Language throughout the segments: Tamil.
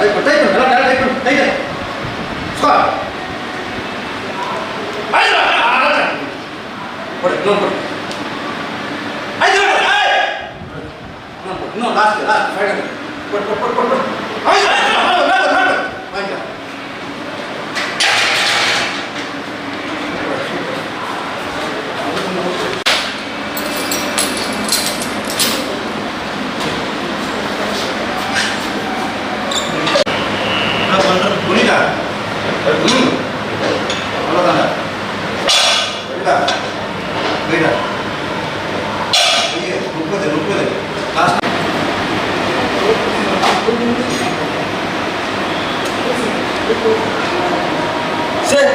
டைப் டைப் நல்லா நல்லா டைப் பண்ணு டைப் ஸ்டார் போடு இன்னும் போடு இன்னும் லாஸ்ட் லாஸ்ட் ஃபைனல் போடு போடு போடு போடு வாங்கிக்கலாம் புரியுது. முப்பது முப்பது லாஸ்ட் சரி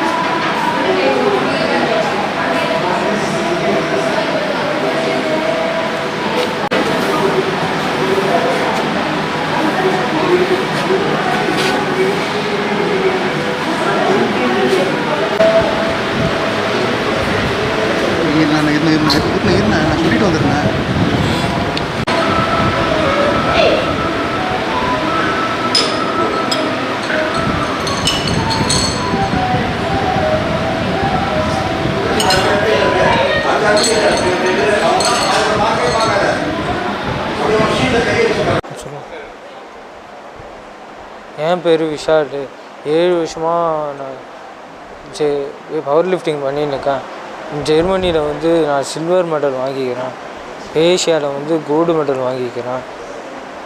இருந்தேன் இருந்தேன் இருந்தேன் இருந்தேன் நான் சொல்லிட்டு வந்துருந்தேன் என் பேர் விஷால். ஏழு வருஷமாக நான் ஜெ பவர் லிஃப்டிங் பண்ணியிருக்கேன் ஜெர்மனியில் வந்து நான் சில்வர் மெடல் வாங்கிக்கிறேன். ஏஷியாவில் வந்து கோல்டு மெடல் வாங்கிக்கிறேன்.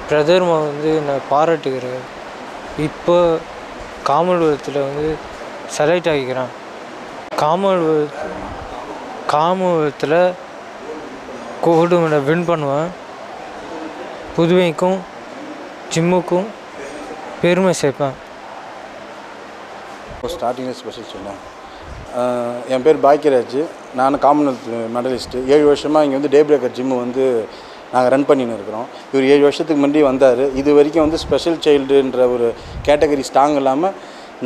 பிரதர்மா வந்து நான் பாராட்டுகிறேன் இப்போ காமன்வெல்த்தில் வந்து செலக்ட் ஆகிக்கிறேன். காமன்வெல்த் காமன்வெல்த்தில் கோல்டு மெடல் வின் பண்ணுவேன். புதுவைக்கும் ஜிம்முக்கும் பெருமை சேர்ப்பேன். ஸ்டார்டிங்கில் ஸ்பெஷல் சொன்னேன் என் பேர் பாக்கியராஜ். நான் காமன்வெல்த் மெடலிஸ்ட்டு ஏழு வருஷமாக இங்கே வந்து டே பிரேக்கர் ஜிம்மு வந்து நாங்கள் ரன் பண்ணின்னு இருக்கிறோம். இவர் ஏழு வருஷத்துக்கு முன்னாடி வந்தார். இது வரைக்கும் வந்து ஸ்பெஷல் சைல்டுன்ற ஒரு கேட்டகரி ஸ்ட்ராங் இல்லாமல்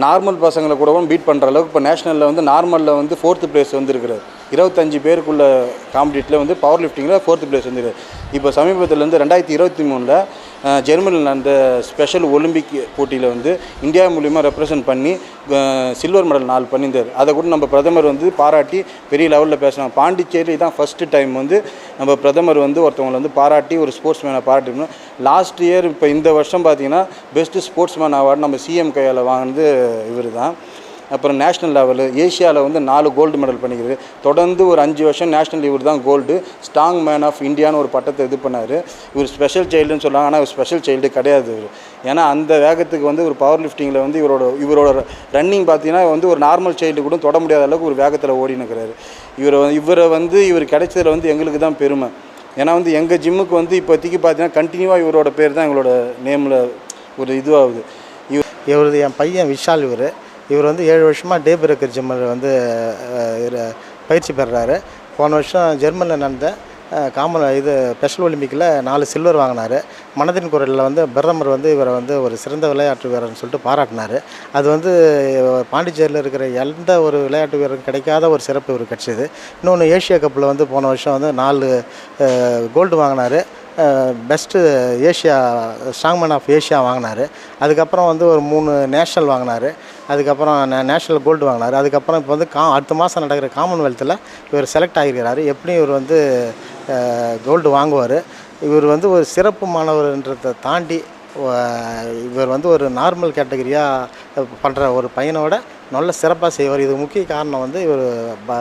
நார்மல் பசங்களை கூடவும் பீட் பண்ணுற அளவுக்கு இப்போ நேஷனலில் வந்து நார்மலில் வந்து ஃபோர்த்து பிளேஸ் வந்துருக்கிறார். இருபத்தஞ்சு பேருக்குள்ள காம்படிட்டில் வந்து பவர் லிஃப்டிங்கில் ஃபோர்த்து பிளேஸ் வந்துருக்கார் இப்போ சமீபத்தில் வந்து ரெண்டாயிரத்தி இருபத்தி மூணில் ஜெர்மனியில் நடந்த ஸ்பெஷல் ஒலிம்பிக் போட்டியில் வந்து இந்தியா மூலிமா ரெப்ரசன்ட் பண்ணி சில்வர் மெடல் நாலு பண்ணியிருந்தார். அதை கூட நம்ம பிரதமர் வந்து பாராட்டி பெரிய லெவலில் பேசினாங்க. பாண்டிச்சேரி தான் ஃபஸ்ட்டு டைம் வந்து நம்ம பிரதமர் வந்து ஒருத்தவங்களை வந்து பாராட்டி ஒரு ஸ்போர்ட்ஸ் மேனை பாராட்டினோம். லாஸ்ட் இயர் இப்போ இந்த வருஷம் பார்த்தீங்கன்னா பெஸ்ட்டு ஸ்போர்ட்ஸ் மேன் அவார்டு நம்ம சிஎம் கையால் வாங்கினது இவர் தான் அப்புறம் நேஷ்னல் லெவலு ஏஷியாவில் வந்து நாலு கோல்டு மெடல் பண்ணிக்கிறது. தொடர்ந்து ஒரு அஞ்சு வருஷம் நேஷ்னல் இவர் தான் கோல்டு ஸ்ட்ராங் மேன் ஆஃப் இந்தியான்னு ஒரு பட்டத்தை இது பண்ணார். இவர் ஸ்பெஷல் சைல்டுன்னு சொல்லுவாங்க ஆனால் இவர் ஸ்பெஷல் சைல்டு கிடையாது இவர். ஏன்னா அந்த வேகத்துக்கு வந்து ஒரு பவர் லிஃப்டிங்கில் வந்து இவரோட இவரோட ரன்னிங் பார்த்தீங்கன்னா வந்து ஒரு நார்மல் சைல்டு கூட தொட முடியாத அளவுக்கு ஒரு வேகத்தில் ஓடின்னு இருக்கிறாரு இவரை இவரை வந்து இவர் கிடைச்சதில் வந்து எங்களுக்கு தான் பெருமை. ஏன்னா வந்து எங்கள் ஜிம்முக்கு வந்து இப்போதைக்கு பார்த்தீங்கன்னா கண்டினியூவாக இவரோட பேர் தான் எங்களோட நேமில் ஒரு இதுவாகுது. இவர் இவரது என் பையன் விஷால் இவர். இவர் வந்து ஏழு வருஷமாக டே பிரேக்கர் ஜிம்மில் வந்து பயிற்சி பெறுறாரு போன வருஷம் ஜெர்மனியில் நடந்த காமன் இது ஸ்பெஷல் ஒலிம்பிக்கில் நாலு சில்வர் வாங்கினார். மனதின் குரலில் வந்து பிரதமர் வந்து இவரை வந்து ஒரு சிறந்த விளையாட்டு வீரர்னு சொல்லிட்டு பாராட்டினார். அது வந்து பாண்டிச்சேரியில் இருக்கிற எந்த ஒரு விளையாட்டு வீரருக்கும் கிடைக்காத ஒரு சிறப்பு இவர் கிடச்சிது இன்னொன்று ஏஷியா கப்பில் வந்து போன வருஷம் வந்து நாலு கோல்டு வாங்கினார். Best Asia strongman of Asia வாங்கினார். அதுக்கப்புறம் வந்து ஒரு மூணு நேஷ்னல் வாங்கினார். அதுக்கப்புறம் நே- நேஷனல் கோல்டு வாங்கினார். அதுக்கப்புறம் இப்போ வந்து கா அடுத்த மாதம் நடக்கிற காமன்வெல்த்தில் இவர் செலக்ட் ஆகிருக்கிறாரு. எப்படியும் இவர் வந்து கோல்டு வாங்குவார். இவர் வந்து ஒரு சிறப்பு மாணவர்ன்றதை தாண்டி இவர் வந்து ஒரு நார்மல் கேட்டகரியாக பண்ணுற ஒரு பையனோட நல்ல சிறப்பாக செய்வார். இது முக்கிய காரணம் வந்து இவர் ப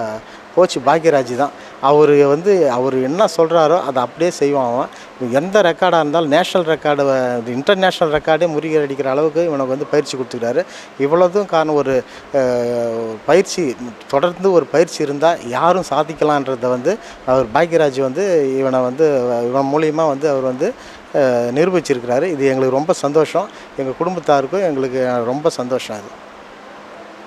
கோச் பாக்யராஜ் தான். அவர் வந்து அவர் என்ன சொல்கிறாரோ அதை அப்படியே செய்வான் அவன். எந்த ரெக்கார்டாக இருந்தாலும் நேஷ்னல் ரெக்கார்டு இன்டர்நேஷ்னல் ரெக்கார்டே முறியடிக்கிற அளவுக்கு இவனுக்கு வந்து பயிற்சி கொடுத்துக்கிறாரு. இவ்வளோதும் காரணம் ஒரு பயிற்சி தொடர்ந்து ஒரு பயிற்சி இருந்தால் யாரும் சாதிக்கலான்றதை வந்து அவர் பாக்யராஜ் வந்து இவனை வந்து இவன் மூலியமாக வந்து அவர் வந்து நிரூபிச்சிருக்கிறாரு. இது எங்களுக்கு ரொம்ப சந்தோஷம். எங்கள் குடும்பத்தாருக்கும் எங்களுக்கு ரொம்ப சந்தோஷம் அது.